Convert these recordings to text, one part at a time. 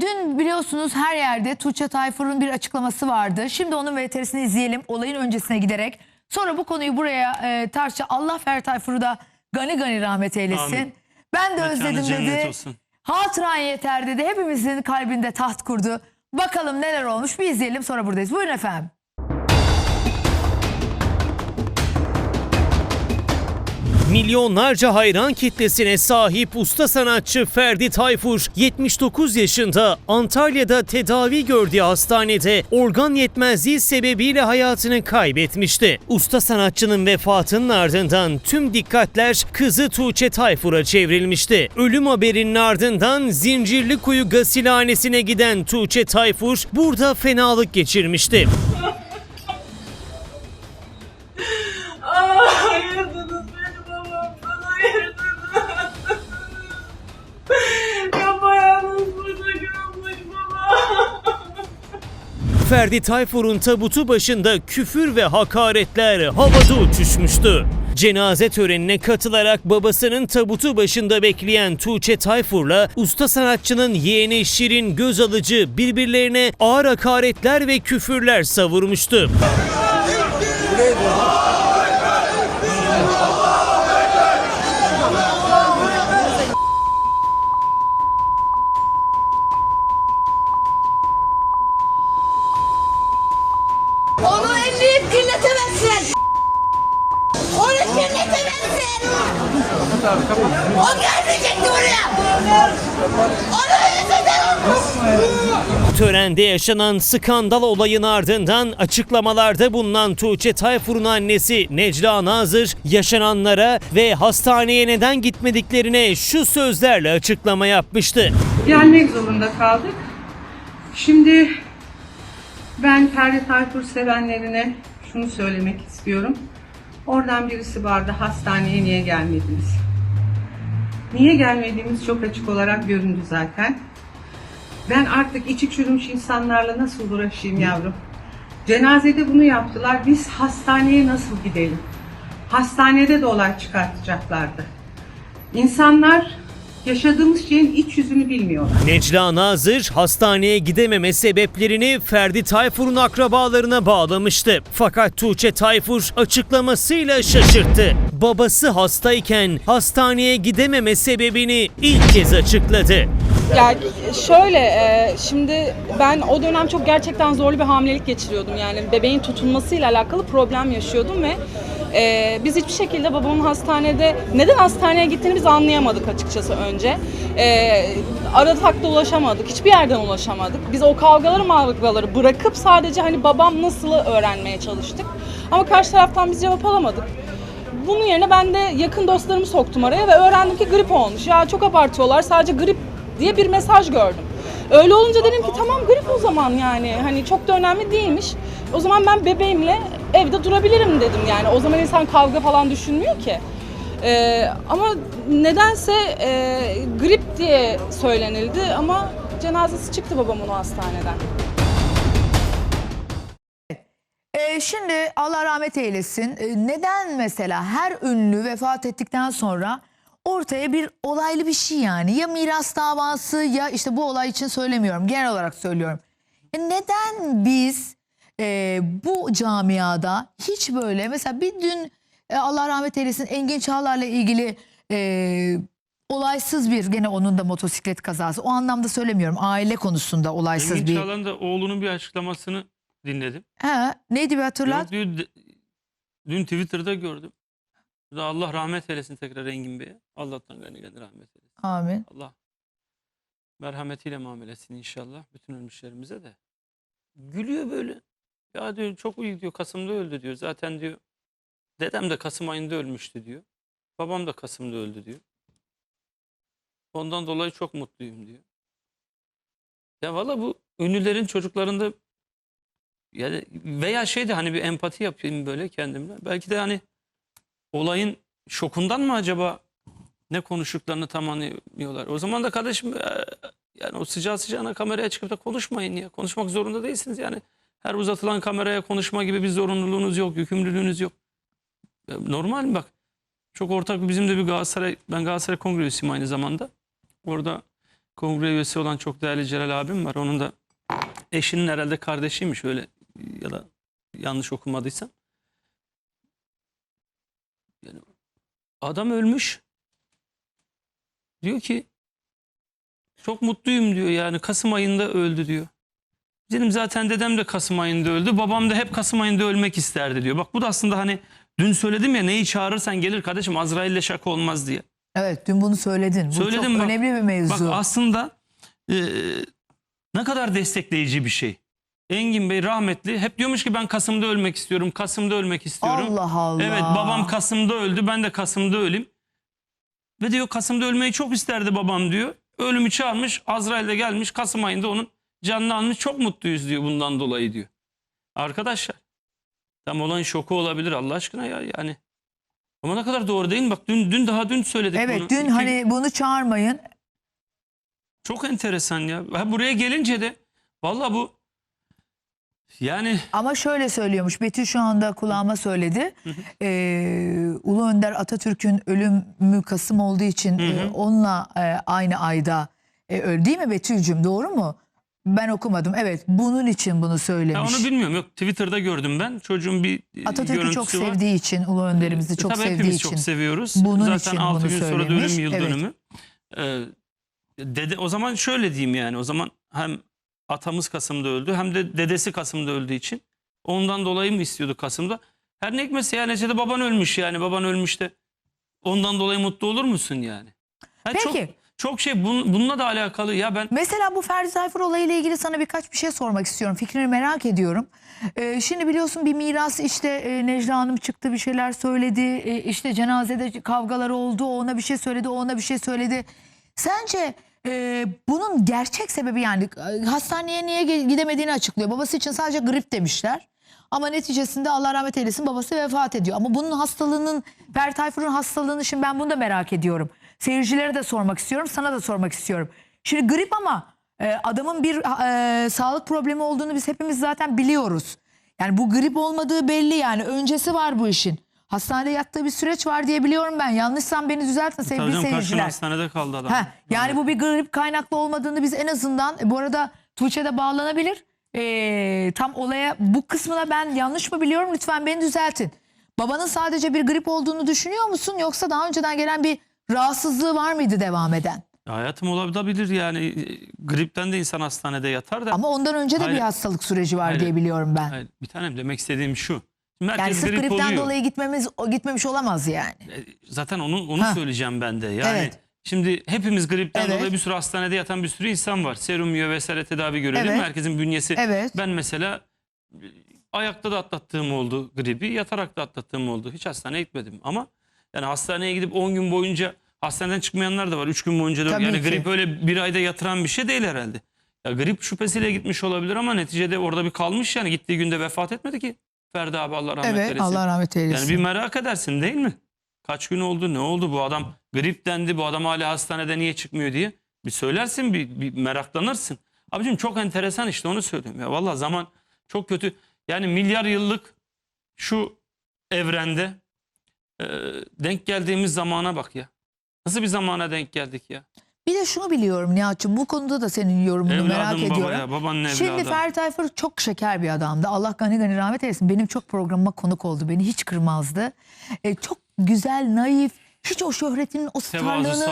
dün biliyorsunuz her yerde Tuğçe Tayfur'un bir açıklaması vardı. Şimdi onun VTR'sini izleyelim olayın öncesine giderek. Sonra bu konuyu buraya e, tartışa Allah Fer Tayfur'u da gani gani rahmet eylesin. Amin. Ben de Mekanı özledim dedi. olsun. Hatıran yeter dedi. Hepimizin kalbinde taht kurdu. Bakalım neler olmuş bir izleyelim sonra buradayız. Buyurun efendim. Milyonlarca hayran kitlesine sahip usta sanatçı Ferdi Tayfur 79 yaşında Antalya'da tedavi gördüğü hastanede organ yetmezliği sebebiyle hayatını kaybetmişti. Usta sanatçının vefatının ardından tüm dikkatler kızı Tuğçe Tayfur'a çevrilmişti. Ölüm haberinin ardından Zincirlikuyu Gasilhanesi'ne giden Tuğçe Tayfur burada fenalık geçirmişti. Ferdi Tayfur'un tabutu başında küfür ve hakaretler havada uçuşmuştu. Cenaze törenine katılarak babasının tabutu başında bekleyen Tuğçe Tayfur'la usta sanatçının yeğeni Şirin Gözalıcı birbirlerine ağır hakaretler ve küfürler savurmuştu. O gelmeyecekti buraya. Onu yüzünden. Törende yaşanan skandal olayın ardından açıklamalarda bulunan Tuğçe Tayfur'un annesi Necla Nazır yaşananlara ve hastaneye neden gitmediklerine şu sözlerle açıklama yapmıştı. gelmek zorunda kaldık. Şimdi ben Ferdi Tayfur sevenlerine şunu söylemek istiyorum. Oradan birisi vardı hastaneye niye gelmediniz? Niye gelmediğimiz çok açık olarak göründü zaten. Ben artık içi çürümüş insanlarla nasıl uğraşayım yavrum? Cenazede bunu yaptılar. Biz hastaneye nasıl gidelim? Hastanede de olay çıkartacaklardı. İnsanlar yaşadığımız şeyin iç yüzünü bilmiyorlar. Necla Nazır hastaneye gidememe sebeplerini Ferdi Tayfur'un akrabalarına bağlamıştı. Fakat Tuğçe Tayfur açıklamasıyla şaşırttı. Babası hastayken hastaneye gidememe sebebini ilk kez açıkladı. Ya şöyle e, şimdi ben o dönem çok gerçekten zorlu bir hamilelik geçiriyordum. Yani bebeğin tutulmasıyla alakalı problem yaşıyordum ve e, biz hiçbir şekilde babamın hastanede neden hastaneye gittiğini biz anlayamadık açıkçası önce. E, aradık da ulaşamadık. Hiçbir yerden ulaşamadık. Biz o kavgaları mavgaları bırakıp sadece hani babam nasıl öğrenmeye çalıştık. Ama karşı taraftan biz cevap alamadık. Bunun yerine ben de yakın dostlarımı soktum araya ve öğrendim ki grip olmuş. Ya çok abartıyorlar sadece grip diye bir mesaj gördüm. Öyle olunca dedim ki tamam grip o zaman yani hani çok da önemli değilmiş. O zaman ben bebeğimle evde durabilirim dedim yani. O zaman insan kavga falan düşünmüyor ki. Ee, ama nedense e, grip diye söylenildi ama cenazesi çıktı babamın o hastaneden. Ee, şimdi Allah rahmet eylesin. Ee, neden mesela her ünlü vefat ettikten sonra ortaya bir olaylı bir şey yani ya miras davası ya işte bu olay için söylemiyorum genel olarak söylüyorum. E neden biz e, bu camiada hiç böyle mesela bir dün e, Allah rahmet eylesin Engin Çağlar'la ilgili e, olaysız bir gene onun da motosiklet kazası o anlamda söylemiyorum aile konusunda olaysız Engin bir. Çağlar'ın da oğlunun bir açıklamasını dinledim. He, neydi bir hatırlat? De- dün Twitter'da gördüm. Da Allah rahmet eylesin tekrar Engin Bey'e. Allah'tan gani gani rahmet eylesin. Amin. Allah merhametiyle muamele etsin inşallah bütün ölmüşlerimize de. Gülüyor böyle. Ya diyor çok iyi diyor Kasım'da öldü diyor. Zaten diyor dedem de Kasım ayında ölmüştü diyor. Babam da Kasım'da öldü diyor. Ondan dolayı çok mutluyum diyor. Ya valla bu ünlülerin çocuklarında yani veya şey de hani bir empati yapayım böyle kendimle. Belki de hani olayın şokundan mı acaba ne konuştuklarını tam anlıyorlar. O zaman da kardeşim yani o sıcağı sıcağına kameraya çıkıp da konuşmayın ya. Konuşmak zorunda değilsiniz yani. Her uzatılan kameraya konuşma gibi bir zorunluluğunuz yok, yükümlülüğünüz yok. Normal mi bak? Çok ortak bizim de bir Galatasaray, ben Galatasaray Kongre üyesiyim aynı zamanda. Orada kongre üyesi olan çok değerli Celal abim var. Onun da eşinin herhalde kardeşiymiş öyle ya da yanlış okumadıysam. Yani adam ölmüş. Diyor ki çok mutluyum diyor yani Kasım ayında öldü diyor. Benim zaten dedem de Kasım ayında öldü. Babam da hep Kasım ayında ölmek isterdi diyor. Bak bu da aslında hani dün söyledim ya neyi çağırırsan gelir kardeşim Azrail'le şaka olmaz diye. Evet dün bunu söyledin. Bu Söyledim çok bak. önemli bir mevzu. Bak aslında e, ne kadar destekleyici bir şey. Engin Bey rahmetli hep diyormuş ki ben Kasım'da ölmek istiyorum. Kasım'da ölmek istiyorum. Allah Allah. Evet babam Kasım'da öldü ben de Kasım'da öleyim. Ve diyor Kasım'da ölmeyi çok isterdi babam diyor. Ölümü çağırmış Azrail'de gelmiş Kasım ayında onun canını almış çok mutluyuz diyor bundan dolayı diyor. Arkadaşlar tam olan şoku olabilir Allah aşkına ya yani. Ama ne kadar doğru değil mi? Bak dün dün daha dün söyledik bunu. Evet dün İki- hani bunu çağırmayın. çok enteresan ya. Ha, buraya gelince de valla bu yani Ama şöyle söylüyormuş. Betül şu anda kulağıma söyledi. Ee, Ulu Önder Atatürk'ün ölümü Kasım olduğu için e, onunla e, aynı ayda e, öldü değil mi Betül'cüm? Doğru mu? Ben okumadım. Evet bunun için bunu ya söylemiş. onu bilmiyorum. Yok Twitter'da gördüm ben. Çocuğun bir e, Atatürk'ü çok var. sevdiği için, Ulu Önderimizi E, çok Tabii sevdiği için. çok seviyoruz. Bunun Zaten için 6 bunu gün sonra söylemiş. ölüm yıl Evet. dönümü. Ee, dede, o zaman şöyle diyeyim yani. O zaman hem atamız Kasım'da öldü hem de dedesi Kasım'da öldüğü için. Ondan dolayı mı istiyordu Kasım'da? Her ne hikmetse yani neticede baban ölmüş yani. Baban ölmüş de ondan dolayı mutlu olur musun yani? Ha, Peki. çok şey bun, bununla da alakalı. Ya ben Mesela bu Ferdi Tayfur olayıyla ilgili sana birkaç bir şey sormak istiyorum. Fikrini merak ediyorum. Ee, şimdi biliyorsun bir miras işte e, Necla Hanım çıktı bir şeyler söyledi. E, işte cenazede kavgaları oldu. Ona bir şey söyledi, ona bir şey söyledi. Sence e, bunun gerçek sebebi yani e, hastaneye niye gidemediğini açıklıyor. Babası için sadece grip demişler. Ama neticesinde Allah rahmet eylesin babası vefat ediyor. Ama bunun hastalığının, Ferdi Tayfur'un hastalığını şimdi ben bunu da merak ediyorum. Seyircilere de sormak istiyorum, sana da sormak istiyorum. Şimdi grip ama e, adamın bir e, sağlık problemi olduğunu biz hepimiz zaten biliyoruz. Yani bu grip olmadığı belli yani. Öncesi var bu işin. Hastanede yattığı bir süreç var diye biliyorum ben. Yanlışsam beni düzeltin sevgili Tabii seyirciler. hastanede kaldı adam. Heh, yani bu bir grip kaynaklı olmadığını biz en azından bu arada Tuğçe de bağlanabilir. Ee, tam olaya bu kısmına ben yanlış mı biliyorum lütfen beni düzeltin. Babanın sadece bir grip olduğunu düşünüyor musun yoksa daha önceden gelen bir rahatsızlığı var mıydı devam eden? Hayatım olabilir yani. E, Gripten de insan hastanede yatar da. Ama ondan önce de Hayır. bir hastalık süreci var Hayır. diye biliyorum ben. Hayır, bir tanem demek istediğim şu. Şimdi Yani sırf grip gripten oluyor. dolayı gitmemiz gitmemiş olamaz yani. E, Zaten onu onu Ha. söyleyeceğim ben de. Yani Evet. şimdi hepimiz gripten Evet. dolayı bir sürü hastanede yatan bir sürü insan var. Serum yiyor vesaire tedavi görüyor değil mi? Evet. Herkesin bünyesi. Evet. Ben mesela e, ayakta da atlattığım oldu gribi, yatarak da atlattığım oldu. Hiç hastaneye gitmedim ama yani hastaneye gidip 10 gün boyunca hastaneden çıkmayanlar da var. 3 gün boyunca da Tabii yani ki. grip öyle bir ayda yatıran bir şey değil herhalde. Ya grip şüphesiyle gitmiş olabilir ama neticede orada bir kalmış yani gittiği günde vefat etmedi ki. Ferdi abi Allah rahmet Evet eylesin. Allah rahmet eylesin. Yani bir merak edersin değil mi? Kaç gün oldu ne oldu bu adam grip dendi bu adam hala hastanede niye çıkmıyor diye. Bir söylersin bir, bir meraklanırsın. Abicim çok enteresan işte onu söylüyorum ya. Valla zaman çok kötü. Yani milyar yıllık şu evrende e, denk geldiğimiz zamana bak ya. Nasıl bir zamana denk geldik ya? Bir de şunu biliyorum Nihat'cığım bu konuda da senin yorumunu Evladım merak ediyorum. babanın evladı. Şimdi Ferdi Tayfur çok şeker bir adamdı. Allah gani gani rahmet eylesin. Benim çok programıma konuk oldu. Beni hiç kırmazdı. E, çok güzel, naif, hiç o şöhretinin, o starlığının,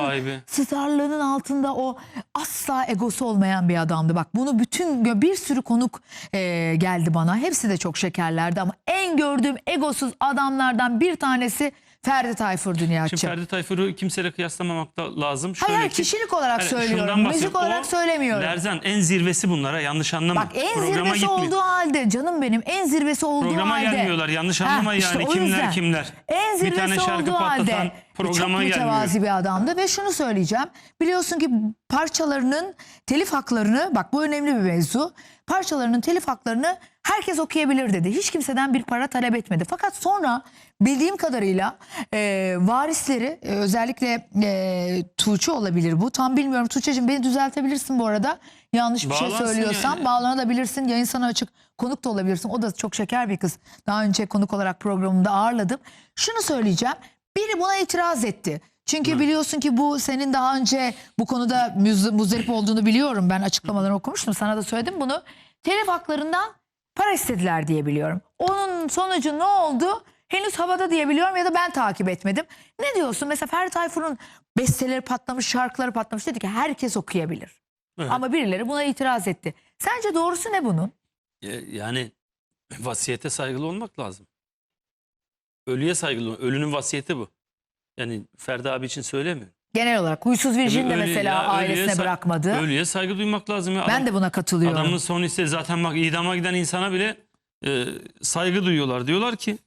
starlığının altında o asla egosu olmayan bir adamdı. Bak bunu bütün bir sürü konuk e, geldi bana. Hepsi de çok şekerlerdi ama en gördüğüm egosuz adamlardan bir tanesi Ferdi Tayfur Şimdi Dünyacığım. Ferdi Tayfur'u kimseyle kıyaslamamak da lazım. Şöyle hayır, ki- kişilik olarak Hani söylüyorum. Müzik olarak O, söylemiyorum. Lerzan en zirvesi bunlara yanlış anlama. Bak en Programa zirvesi gitmiyor. olduğu halde canım benim en zirvesi olduğu Programa halde. gelmiyorlar yanlış anlama Heh, işte yani kimler yüzden. kimler. En Bir zirvesi tane şarkı olduğu halde programa çok mütevazi bir adamdı ve şunu söyleyeceğim. Biliyorsun ki parçalarının telif haklarını bak bu önemli bir mevzu. Parçalarının telif haklarını herkes okuyabilir dedi. Hiç kimseden bir para talep etmedi. Fakat sonra bildiğim kadarıyla e, varisleri e, özellikle e, Tuğçe olabilir bu. Tam bilmiyorum Tuğçe'cim beni düzeltebilirsin bu arada. Yanlış bir şey Bağlansın söylüyorsam yani. bağlanabilirsin. Yayın sana açık. Konuk da olabilirsin. O da çok şeker bir kız. Daha önce konuk olarak programımda ağırladım. Şunu söyleyeceğim. Biri buna itiraz etti. Çünkü biliyorsun ki bu senin daha önce bu konuda müz- muzdarip olduğunu biliyorum. Ben açıklamalarını okumuştum. Sana da söyledim bunu. Telif haklarından para istediler diye biliyorum. Onun sonucu ne oldu? Henüz havada diye biliyorum ya da ben takip etmedim. Ne diyorsun? Mesela Ferdi Tayfur'un besteleri patlamış, şarkıları patlamış. Dedi ki herkes okuyabilir. Evet. Ama birileri buna itiraz etti. Sence doğrusu ne bunun? Yani vasiyete saygılı olmak lazım. Ölüye saygılı. Ölünün vasiyeti bu. Yani Ferdi abi için söylemiyorum. Genel olarak Huysuz Virjin de mesela ya, ölüye ailesine sa- bırakmadı. Ölüye saygı duymak lazım. Ya. Ben de buna katılıyorum. Adamın son isteği zaten bak idama giden insana bile e, saygı duyuyorlar. Diyorlar ki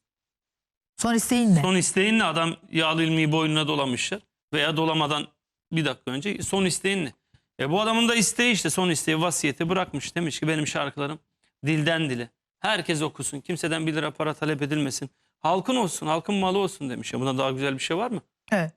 Son isteğin ne? son isteğin ne? Adam yağlı ilmiği boynuna dolamışlar. Veya dolamadan bir dakika önce son isteğin ne? E bu adamın da isteği işte son isteği vasiyeti bırakmış. Demiş ki benim şarkılarım dilden dile. Herkes okusun. Kimseden bir lira para talep edilmesin. Halkın olsun, halkın malı olsun demiş. Ya buna daha güzel bir şey var mı? Evet.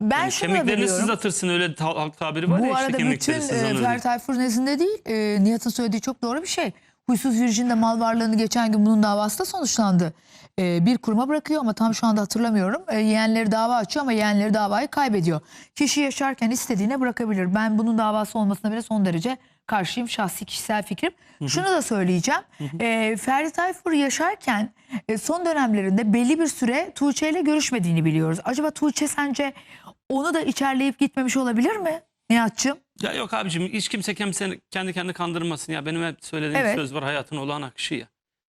Ben Yani şunu da kemiklerini biliyorum. sızlatırsın öyle ta- halk tabiri var ya Bu işte arada bütün kemikleri e, sızlanır. Ferdi Tayfur nezdinde değil. E, Nihat'ın söylediği çok doğru bir şey. Huysuz Virjin de mal varlığını geçen gün bunun davası da sonuçlandı. E, bir kuruma bırakıyor ama tam şu anda hatırlamıyorum. E, yeğenleri dava açıyor ama yeğenleri davayı kaybediyor. Kişi yaşarken istediğine bırakabilir. Ben bunun davası olmasına bile son derece karşıyım. Şahsi kişisel fikrim. Şunu da söyleyeceğim. E, Ferdi Tayfur yaşarken e, son dönemlerinde belli bir süre Tuğçe ile görüşmediğini biliyoruz. Acaba Tuğçe sence onu da içerleyip gitmemiş olabilir mi Nihat'cığım? Ya yok abicim hiç kimse kimse kendi kendini kandırmasın ya. Benim hep söylediğim Evet. söz var hayatın olağan akışı ya.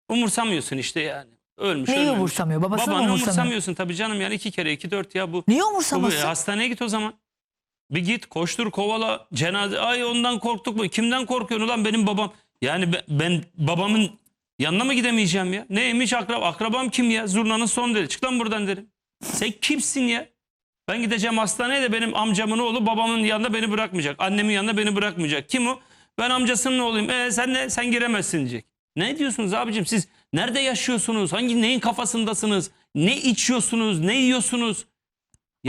Umursamıyorsun işte yani. Ölmüş Neyi ölmemiş. umursamıyor? Babasını mı Babanı umursamıyor? umursamıyorsun tabii canım yani iki kere iki dört ya bu. Niye bu, hastaneye git o zaman. Bir git koştur kovala cenaze. Ay ondan korktuk mu? Kimden korkuyorsun ulan benim babam? Yani ben, ben babamın yanına mı gidemeyeceğim ya? Neymiş akrab akrabam kim ya? Zurnanın son deli. Çık lan buradan derim. Sen kimsin ya? Ben gideceğim hastaneye de benim amcamın oğlu babamın yanında beni bırakmayacak. Annemin yanında beni bırakmayacak. Kim o? Ben amcasının oğluyum. E sen ne? Sen giremezsin diyecek. Ne diyorsunuz abicim siz? Nerede yaşıyorsunuz? Hangi neyin kafasındasınız? Ne içiyorsunuz? Ne yiyorsunuz?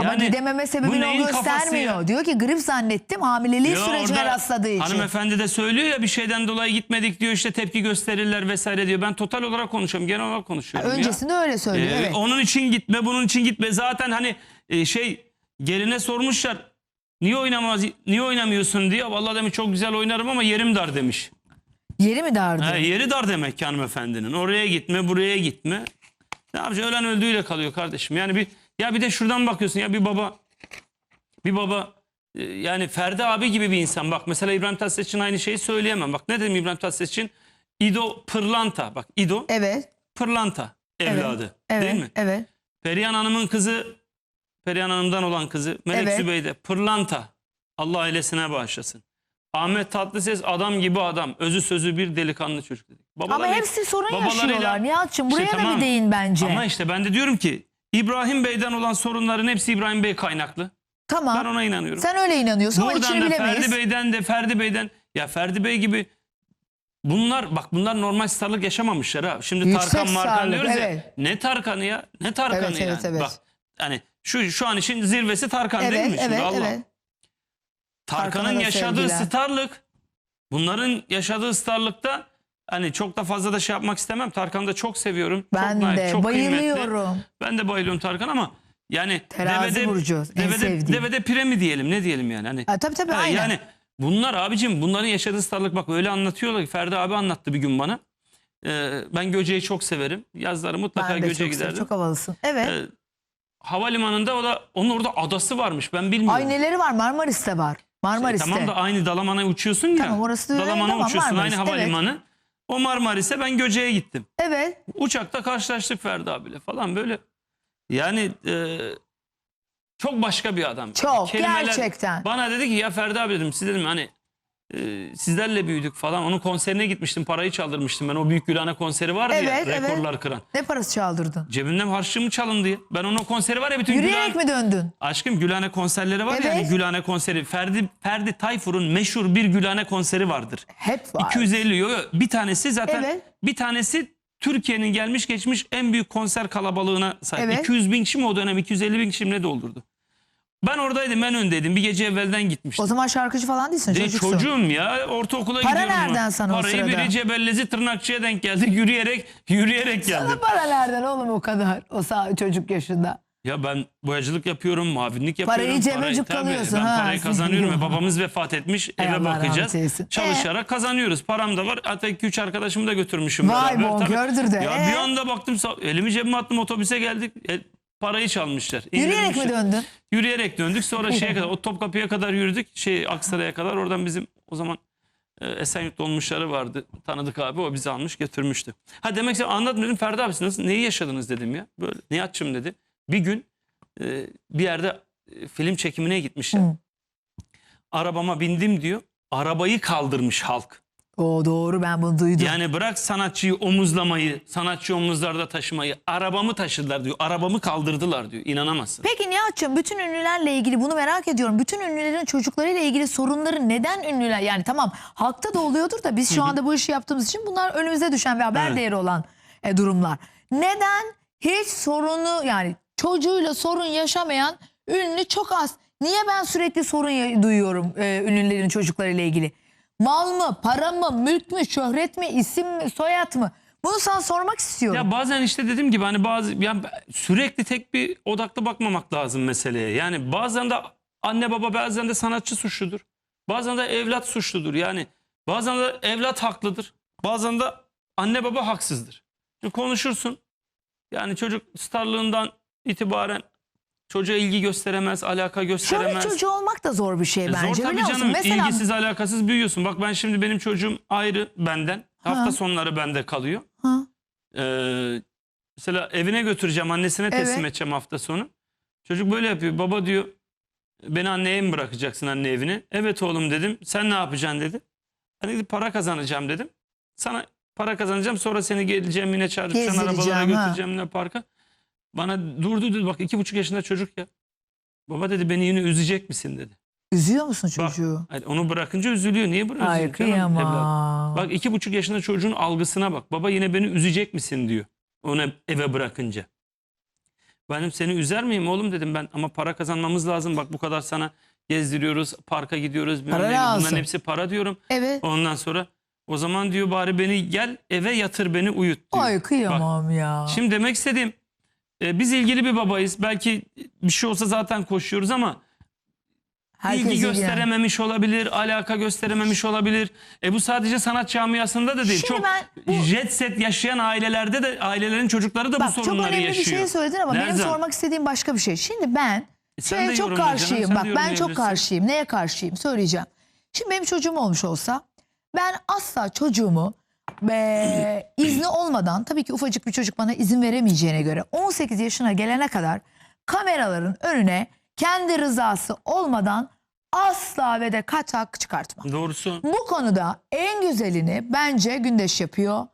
Ama gidememe sebebini o göstermiyor. ya? Diyor ki grip zannettim hamileliği Ya sürecine rastladığı için. Hanımefendi de söylüyor ya bir şeyden dolayı gitmedik diyor işte tepki gösterirler vesaire diyor. Ben total olarak konuşuyorum genel olarak konuşuyorum ya. Öncesinde öyle söylüyor. Ee, evet. Onun için gitme bunun için gitme. Zaten hani e, şey geline sormuşlar. Niye oynamaz niye oynamıyorsun diye. Vallahi demiş çok güzel oynarım ama yerim dar demiş. Yeri mi dardı? Ha, yeri dar demek ki hanımefendinin. Oraya gitme buraya gitme. Ne yapacaksın ölen öldüğüyle kalıyor kardeşim. Yani bir ya bir de şuradan bakıyorsun ya bir baba bir baba e, yani Ferdi abi gibi bir insan. Bak mesela İbrahim Tatlıses için aynı şeyi söyleyemem. Bak ne dedim İbrahim Tatlıses için? İdo pırlanta. Bak İdo Evet. pırlanta evladı. Evet. Değil mi? Evet. Perihan Hanım'ın kızı Perihan Hanım'dan olan kızı Melek Evet. Zübeyde pırlanta. Allah ailesine bağışlasın. Ahmet Tatlıses adam gibi adam. Özü sözü bir delikanlı çocuk dedik. Ama Babaları- hepsi sorun babalarıyla- yaşıyorlar. Nihat'cığım buraya İşte da tamam. bir değin bence. Ama işte ben de diyorum ki İbrahim Bey'den olan sorunların hepsi İbrahim Bey kaynaklı. tamam. Ben ona inanıyorum. Sen öyle inanıyorsun ama Buradan içini da bilemeyiz. Ferdi Bey'den de Ferdi Bey'den ya Ferdi Bey gibi bunlar bak bunlar normal starlık yaşamamışlar ha. Şimdi Yüksek Tarkan Markan diyoruz evet. ya. Ne Tarkan'ı ya? Ne Tarkan'ı Evet, yani? evet, evet. Bak hani şu şu an için zirvesi Tarkan değil Evet, mi şimdi evet, Allah? evet. Tarkan'ın yaşadığı sevgiler. starlık bunların yaşadığı starlıkta hani çok da fazla da şey yapmak istemem. Tarkan'ı da çok seviyorum. Ben çok de çok kıymetli. bayılıyorum. Ben de bayılıyorum Tarkan ama yani Terazi devede, burcu, en devede, sevdiğim. devede pire mi diyelim ne diyelim yani hani. Ha, tabii tabii Ha, aynen. yani bunlar abicim bunların yaşadığı starlık bak öyle anlatıyorlar ki Ferdi abi anlattı bir gün bana. Ee, ben Göce'yi çok severim. Yazları mutlaka ben de Göce'ye çok, sev- giderdim. çok havalısın. Evet. Ee, havalimanında o da onun orada adası varmış ben bilmiyorum. Ay neleri var Marmaris'te var. Marmaris'te. Tamam da aynı Dalaman'a uçuyorsun ya. Tamam, orası öyle, Dalaman'a tamam, uçuyorsun Marmaris, aynı evet. havalimanı. O Marmaris'e ben Göce'ye gittim. Evet. Uçakta karşılaştık Ferdi abiyle falan böyle. Yani e, çok başka bir adam. Çok, gerçekten. Bana dedi ki ya Ferdi abi dedim siz dedim hani e, sizlerle büyüdük falan. Onun konserine gitmiştim parayı çaldırmıştım ben. O Büyük Gülhane konseri vardı Evet, ya evet. rekorlar kıran. Ne parası çaldırdın? Cebimden harçlığımı çalındı ya. Ben onun konseri var ya bütün Yürüyerek Gülhane- mi döndün? Aşkım Gülhane konserleri var ya Evet. hani Gülhane konseri. Ferdi Ferdi Tayfur'un meşhur bir Gülhane konseri vardır. Hep var. 250 yo, yo. bir tanesi zaten Evet. bir tanesi Türkiye'nin gelmiş geçmiş en büyük konser kalabalığına sahip. Evet. 200 bin kişi mi o dönem 250 bin kişi mi ne doldurdu. Ben oradaydım ben öndeydim bir gece evvelden gitmiştim. O zaman şarkıcı falan değilsin. De, Çocuksun. çocuğum ya ortaokula Para gidiyorum. ama. nereden sana o Parayı sırada? biri cebellezi tırnakçıya denk geldi yürüyerek yürüyerek geldim. Sana para nereden oğlum o kadar? O sağ çocuk yaşında. Ya ben boyacılık yapıyorum, mavinlik yapıyorum. Parayı cebine Parayı- cukkalıyorsun, tabii, Ben ha. parayı kazanıyorum. ve babamız vefat etmiş. Ey eve Allah bakacağız. Çalışarak kazanıyoruz. Param da var. Hatta 2-3 arkadaşımı da götürmüşüm Vay beraber. Tabii. bonkördür de. Ya Ee? bir anda baktım elimi cebime attım otobüse geldik. E, parayı çalmışlar. Yürüyerek mi döndün? Yürüyerek döndük. Sonra şeye kadar o Topkapı'ya kadar yürüdük. Şey Aksaray'a kadar. Oradan bizim o zaman e, Esenyurt dolmuşları vardı. Tanıdık abi o bizi almış götürmüştü. Ha demek ki anlatmadım dedim Ferdi abi siz nasıl neyi yaşadınız dedim ya. Böyle Nihat'cığım dedi. Bir gün e, bir yerde e, film çekimine gitmişler. Hı. Arabama bindim diyor. Arabayı kaldırmış halk. O doğru ben bunu duydum. Yani bırak sanatçıyı omuzlamayı, sanatçı omuzlarda taşımayı. Arabamı taşıdılar diyor. Arabamı kaldırdılar diyor. İnanamazsın. Peki Nihat'cığım bütün ünlülerle ilgili bunu merak ediyorum. Bütün ünlülerin çocuklarıyla ilgili sorunları neden ünlüler? Yani tamam halkta da oluyordur da biz şu anda bu işi yaptığımız için bunlar önümüze düşen ve haber Evet. değeri olan e, durumlar. Neden hiç sorunu yani çocuğuyla sorun yaşamayan ünlü çok az. Niye ben sürekli sorun ya- duyuyorum e, ünlülerin çocuklarıyla ilgili? Mal mı, para mı, mülk mü, şöhret mi, isim mi, soyad mı? Bunu sana sormak istiyorum. Ya bazen işte dediğim gibi hani bazı yani sürekli tek bir odaklı bakmamak lazım meseleye. Yani bazen de anne baba bazen de sanatçı suçludur. Bazen de evlat suçludur. Yani bazen de evlat haklıdır. Bazen de anne baba haksızdır. Şimdi konuşursun. Yani çocuk starlığından itibaren çocuğa ilgi gösteremez, alaka gösteremez. çocuğu olmak da zor bir şey E bence Zor tabii canım. Mesela İlgisiz alakasız büyüyorsun. Bak ben şimdi benim çocuğum ayrı benden. Hafta Ha. sonları bende kalıyor. Ha. Ee, mesela evine götüreceğim annesine teslim Evet. edeceğim hafta sonu. Çocuk böyle yapıyor. Baba diyor beni anneye mi bırakacaksın anne evine? Evet oğlum dedim. Sen ne yapacaksın dedi. Dedi para kazanacağım dedim. Sana para kazanacağım sonra seni geleceğim yine çağıracağım arabalara götüreceğim yine parka. Bana durdu dedi bak iki buçuk yaşında çocuk ya. Baba dedi beni yine üzecek misin dedi. Üzüyor musun Bak, çocuğu? Hani onu bırakınca üzülüyor. Niye bırakıyorsun? Ay kıyamam. Bak iki buçuk yaşında çocuğun algısına bak. Baba yine beni üzecek misin diyor. Onu eve bırakınca. Benim seni üzer miyim oğlum dedim ben ama para kazanmamız lazım. Bak bu kadar sana gezdiriyoruz, parka gidiyoruz. Para neydi. lazım. Bunların hepsi para diyorum. Evet. Ondan sonra o zaman diyor bari beni gel eve yatır beni uyut diyor. Ay kıyamam ya. Şimdi demek istediğim e, biz ilgili bir babayız. Belki bir şey olsa zaten koşuyoruz ama Herkes ilgi ilgilen- gösterememiş olabilir, alaka gösterememiş olabilir. E bu sadece sanat camiasında da değil. Şimdi çok ben bu- jet set yaşayan ailelerde de ailelerin çocukları da Bak bu çok sorunları önemli yaşıyor. bir şey söyledin ama benim Nereden? sormak istediğim başka bir şey. Şimdi ben E sen de şeye çok yorumlayacaksın, karşıyım. sen de Bak ben çok yorumlayabilirsin. karşıyım. Neye karşıyım? Söyleyeceğim. Şimdi benim çocuğum olmuş olsa ben asla çocuğumu eee, izni olmadan tabii ki ufacık bir çocuk bana izin veremeyeceğine göre 18 yaşına gelene kadar kameraların önüne kendi rızası olmadan asla ve de kaçak çıkartmam. Doğrusu. Bu konuda en güzelini bence Gündeş yapıyor.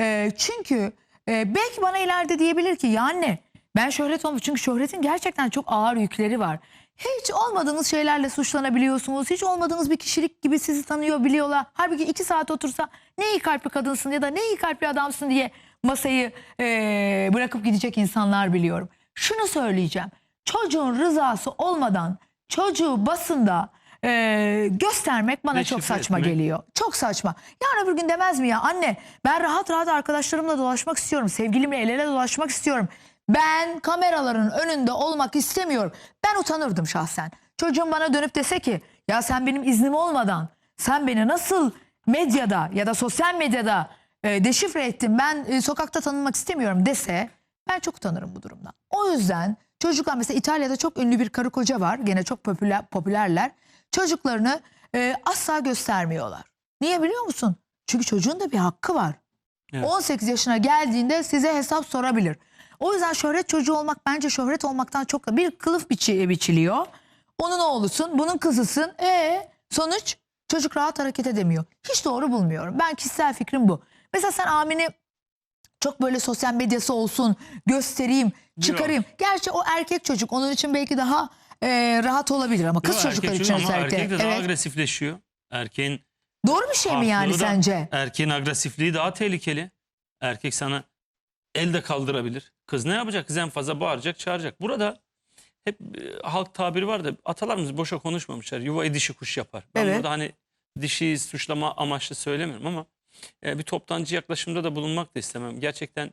Ee, çünkü e, belki bana ileride diyebilir ki ya anne ben şöhret olmuş. Çünkü şöhretin gerçekten çok ağır yükleri var. Hiç olmadığınız şeylerle suçlanabiliyorsunuz. Hiç olmadığınız bir kişilik gibi sizi tanıyor biliyorlar. Halbuki iki saat otursa ne iyi kalpli kadınsın ya da ne iyi kalpli adamsın diye masayı e, bırakıp gidecek insanlar biliyorum. Şunu söyleyeceğim. Çocuğun rızası olmadan çocuğu basında e, göstermek bana çok Deşifre saçma etmek. geliyor. Çok saçma. Yarın öbür gün demez mi ya anne ben rahat rahat arkadaşlarımla dolaşmak istiyorum. Sevgilimle el ele dolaşmak istiyorum. Ben kameraların önünde olmak istemiyorum. Ben utanırdım şahsen. Çocuğum bana dönüp dese ki ya sen benim iznim olmadan sen beni nasıl medyada ya da sosyal medyada e, deşifre ettin ben e, sokakta tanınmak istemiyorum dese ben çok utanırım bu durumdan. O yüzden çocuklar mesela İtalya'da çok ünlü bir karı koca var. Gene çok popüler popülerler. Çocuklarını e, asla göstermiyorlar. Niye biliyor musun? Çünkü çocuğun da bir hakkı var. Evet. 18 yaşına geldiğinde size hesap sorabilir. O yüzden şöhret çocuğu olmak bence şöhret olmaktan çok da bir kılıf biçi, biçiliyor. Onun oğlusun, bunun kızısın. E sonuç çocuk rahat hareket edemiyor. Hiç doğru bulmuyorum. Ben kişisel fikrim bu. Mesela sen Amin'i çok böyle sosyal medyası olsun, göstereyim, çıkarayım. Gerçi o erkek çocuk onun için belki daha e, rahat olabilir ama kız Yok, çocuklar erkek için ama özellikle. erkek de daha Evet. agresifleşiyor. Erkeğin Doğru bir şey mi yani da- sence? Erkeğin agresifliği daha tehlikeli. Erkek sana el de kaldırabilir. Kız ne yapacak? Kız en fazla bağıracak, çağıracak. Burada hep e, halk tabiri var da atalarımız boşa konuşmamışlar. Yuva dişi kuş yapar. Ben Evet. burada hani dişi suçlama amaçlı söylemiyorum ama e, bir toptancı yaklaşımda da bulunmak da istemem. Gerçekten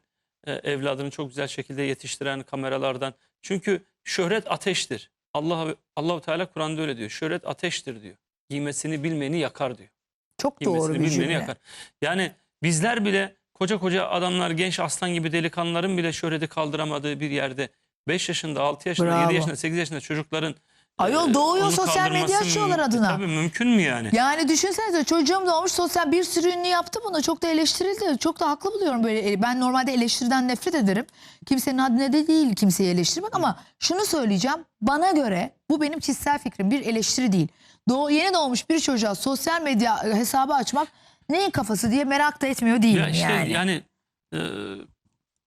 e, evladını çok güzel şekilde yetiştiren kameralardan Çünkü şöhret ateştir. Allah Allahu Teala Kur'an'da öyle diyor. Şöhret ateştir diyor. Giymesini bilmeyeni yakar diyor. Çok doğru Giymesini bir bilmeyeni cümle. yakar. Yani bizler bile koca koca adamlar, genç aslan gibi delikanlıların bile şöhreti kaldıramadığı bir yerde 5 yaşında, 6 yaşında, Bravo. 7 yaşında, 8 yaşında çocukların Ayol e, doğuyor, onu sosyal medya açıyorlar adına. Tabii mümkün mü yani? Yani düşünsenize çocuğum doğmuş sosyal bir sürü ünlü yaptı bunu. Çok da eleştirildi. Çok da haklı buluyorum böyle. E, Ben normalde eleştiriden nefret ederim. Kimsenin haddine de değil kimseyi eleştirmek ama şunu söyleyeceğim. Bana göre bu benim kişisel fikrim. Bir eleştiri değil. Doğ, yeni doğmuş bir çocuğa sosyal medya hesabı açmak neyin kafası diye merak da etmiyor değilim Ya işte yani. yani, e,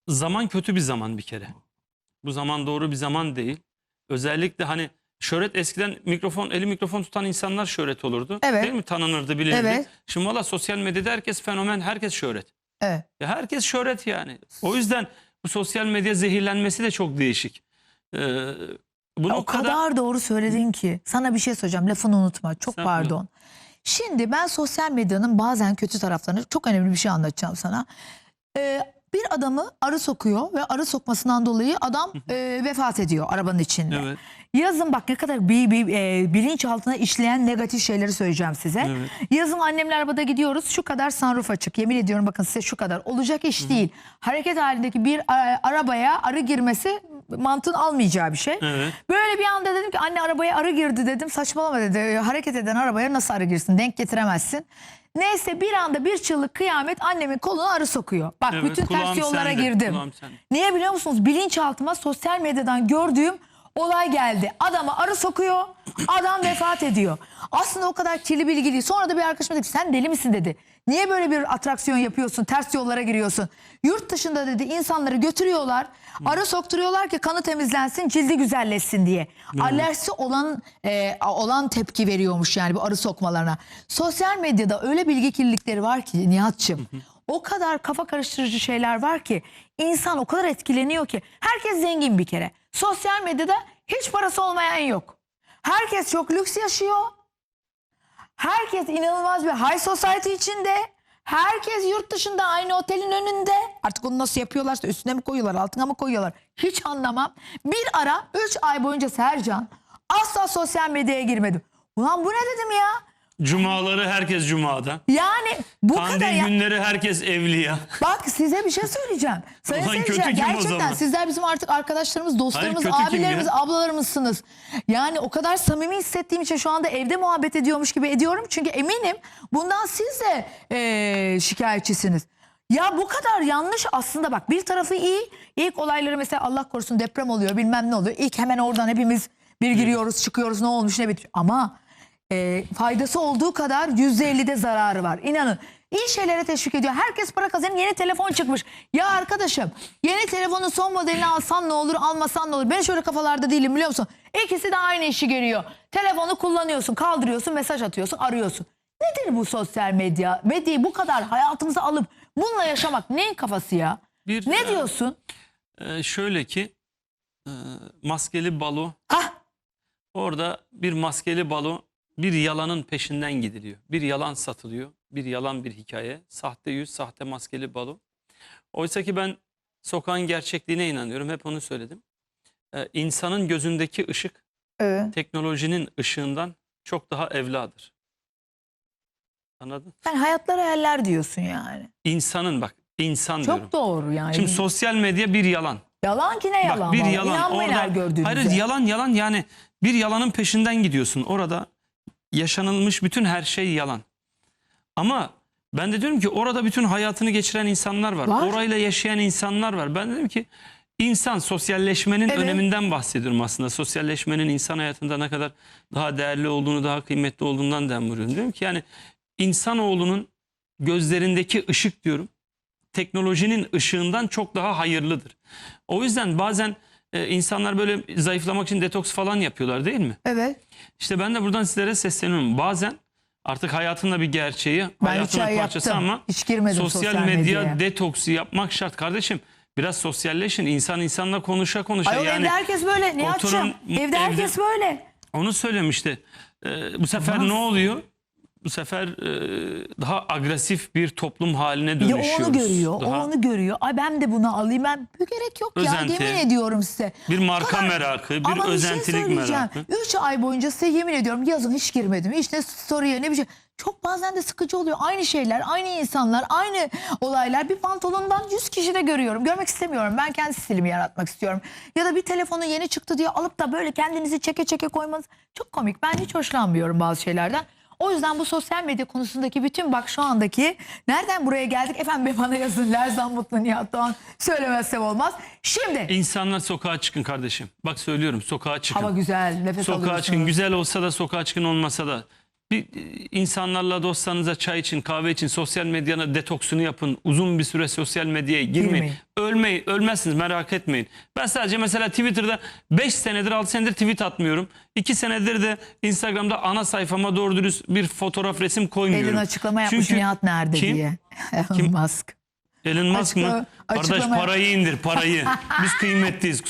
zaman kötü bir zaman bir kere. Bu zaman doğru bir zaman değil. Özellikle hani şöhret eskiden mikrofon eli mikrofon tutan insanlar şöhret olurdu. Evet. Değil mi? Tanınırdı, bilinirdi. Evet. Şimdi valla sosyal medyada herkes fenomen, herkes şöhret. Evet. Ya herkes şöhret yani. O yüzden bu sosyal medya zehirlenmesi de çok değişik. Ee, bu o noktada kadar doğru söyledin ki. Sana bir şey söyleyeceğim. Lafını unutma. Çok Sen- pardon. Şimdi ben sosyal medyanın bazen kötü taraflarını çok önemli bir şey anlatacağım sana. Ee, bir adamı arı sokuyor ve arı sokmasından dolayı adam e, vefat ediyor arabanın içinde. Evet. Yazın bak ne kadar bir, bir e, bilinç altına işleyen negatif şeyleri söyleyeceğim size. Evet. Yazın annemle arabada gidiyoruz şu kadar sunroof açık yemin ediyorum bakın size şu kadar olacak iş değil. Hareket halindeki bir a- arabaya arı girmesi mantığın almayacağı bir şey. Evet. Böyle bir anda dedim ki anne arabaya arı girdi dedim saçmalama dedi hareket eden arabaya nasıl arı girsin denk getiremezsin. Neyse bir anda bir çığlık kıyamet annemin koluna arı sokuyor. Bak Evet, bütün ters kulağım yollara sende, girdim. kulağım sende. Niye biliyor musunuz? Bilinçaltıma sosyal medyadan gördüğüm olay geldi. Adama arı sokuyor, adam vefat ediyor. Aslında o kadar kirli bilgi değil. Sonra da bir arkadaşım dedi ki sen deli misin dedi. Niye böyle bir atraksiyon yapıyorsun, ters yollara giriyorsun? Yurt dışında dedi insanları götürüyorlar, arı sokturuyorlar ki kanı temizlensin, cildi güzelleşsin diye. Alerjisi olan e, olan tepki veriyormuş yani bu arı sokmalarına. Sosyal medyada öyle bilgi kirlilikleri var ki Nihat'cığım. O kadar kafa karıştırıcı şeyler var ki insan o kadar etkileniyor ki herkes zengin bir kere. Sosyal medyada hiç parası olmayan yok. Herkes çok lüks yaşıyor. Herkes inanılmaz bir high society içinde. Herkes yurt dışında aynı otelin önünde. Artık onu nasıl yapıyorlarsa üstüne mi koyuyorlar altına mı koyuyorlar hiç anlamam. Bir ara 3 ay boyunca Sercan asla sosyal medyaya girmedim. Ulan bu ne dedim ya? Cumaları herkes cumada. Yani bu Kandil kadar ya. günleri herkes evliya. Bak size bir şey söyleyeceğim. Sayın Ulan kötü kim o gerçekten zaman? sizler bizim artık arkadaşlarımız, dostlarımız, kötü kim abilerimiz, ya? ablalarımızsınız. Yani o kadar samimi hissettiğim için şu anda evde muhabbet ediyormuş gibi ediyorum. Çünkü eminim bundan siz de eee, şikayetçisiniz. Ya bu kadar yanlış aslında bak bir tarafı iyi. İlk olayları mesela Allah korusun deprem oluyor bilmem ne oluyor. İlk hemen oradan hepimiz bir giriyoruz çıkıyoruz ne olmuş ne bitmiş. Ama e, faydası olduğu kadar %50'de zararı var. İnanın iyi şeylere teşvik ediyor. Herkes para kazanıyor. Yeni telefon çıkmış. Ya arkadaşım yeni telefonun son modelini alsan ne olur almasan ne olur. Ben şöyle kafalarda değilim biliyor musun? İkisi de aynı işi görüyor. Telefonu kullanıyorsun kaldırıyorsun mesaj atıyorsun arıyorsun. Nedir bu sosyal medya? Medyayı bu kadar hayatımıza alıp bununla yaşamak neyin kafası ya? Bir, Ne e, diyorsun? e, şöyle ki e, maskeli balo Hah Orada bir maskeli balo bir yalanın peşinden gidiliyor. Bir yalan satılıyor. Bir yalan bir hikaye. Sahte yüz, sahte maskeli balo. Oysa ki ben sokağın gerçekliğine inanıyorum. Hep onu söyledim. Ee, insanın gözündeki ışık evet. teknolojinin ışığından çok daha evladır. Anladın? Sen hayatlar hayaller diyorsun yani. İnsanın bak insan diyorum. Çok doğru yani. Şimdi sosyal medya bir yalan. yalan ki ne yalan? Bak bir yalan İnanmayın orada her gördüğünüze. hayır yalan yalan yani bir yalanın peşinden gidiyorsun. Orada yaşanılmış bütün her şey yalan. Ama ben de diyorum ki orada bütün hayatını geçiren insanlar var. Var. Orayla yaşayan insanlar var. Ben dedim ki insan sosyalleşmenin Evet. öneminden bahsediyorum aslında. Sosyalleşmenin insan hayatında ne kadar daha değerli olduğunu, daha kıymetli olduğundan dem vuruyorum. Diyorum ki yani insanoğlunun gözlerindeki ışık diyorum teknolojinin ışığından çok daha hayırlıdır. O yüzden bazen e, insanlar böyle zayıflamak için detoks falan yapıyorlar değil mi? Evet. İşte ben de buradan sizlere sesleniyorum. Bazen artık hayatın da bir gerçeği, Ben hayatın üç ay bir parçası yaptım. ama Hiç girmedim sosyal, sosyal medya medyaya. detoksu yapmak şart kardeşim. Biraz sosyalleşin. İnsan insanla konuşa konuşa. Ayol yani evde herkes böyle Nihat'cığım. oturun, Evde evde- herkes böyle. onu söylemişti. Ee, bu sefer ne oluyor? Bu sefer e, daha agresif bir toplum haline Ya dönüşüyoruz. o onu görüyor, Daha o onu görüyor. Ay ben de bunu alayım. Ben bir gerek yok Özenti. ya yemin ediyorum size. Bir marka kadar- merakı, bir Ama özentilik bir şey merakı. 3 ay boyunca size yemin ediyorum yazın hiç girmedim. Hiç ne story'e ne bir şey. Çok bazen de sıkıcı oluyor. Aynı şeyler, aynı insanlar, aynı olaylar. Bir pantolondan 100 kişi de görüyorum. Görmek istemiyorum. Ben kendi stilimi yaratmak istiyorum. Ya da bir telefonu yeni çıktı diye alıp da böyle kendinizi çeke çeke koymanız çok komik. Ben hiç hoşlanmıyorum bazı şeylerden. O yüzden bu sosyal medya konusundaki bütün bak şu andaki nereden buraya geldik efendim bana yazın Lerzan Mutlu Nihat Doğan söylemezsem olmaz. Şimdi İnsanlar sokağa çıkın kardeşim. Bak söylüyorum sokağa çıkın. hava güzel nefes sokağa alıyorsunuz. çıkın. Güzel olsa da sokağa çıkın olmasa da. Bir e, insanlarla dostlarınıza çay için, kahve için sosyal medyanın detoksunu yapın. Uzun bir süre sosyal medyaya girmeyin. Girmeyin. Ölmeyin, ölmezsiniz merak etmeyin. Ben sadece mesela Twitter'da 5 senedir 6 senedir tweet atmıyorum. 2 senedir de Instagram'da ana sayfama doğru dürüst bir fotoğraf resim koymuyorum. Elin açıklama yapmış Çünkü Nihat nerede kim? diye. Elon Kim? Musk. Elon Musk Açıklama- mı? Kardeş açıklama- parayı indir parayı. Biz kıymetliyiz.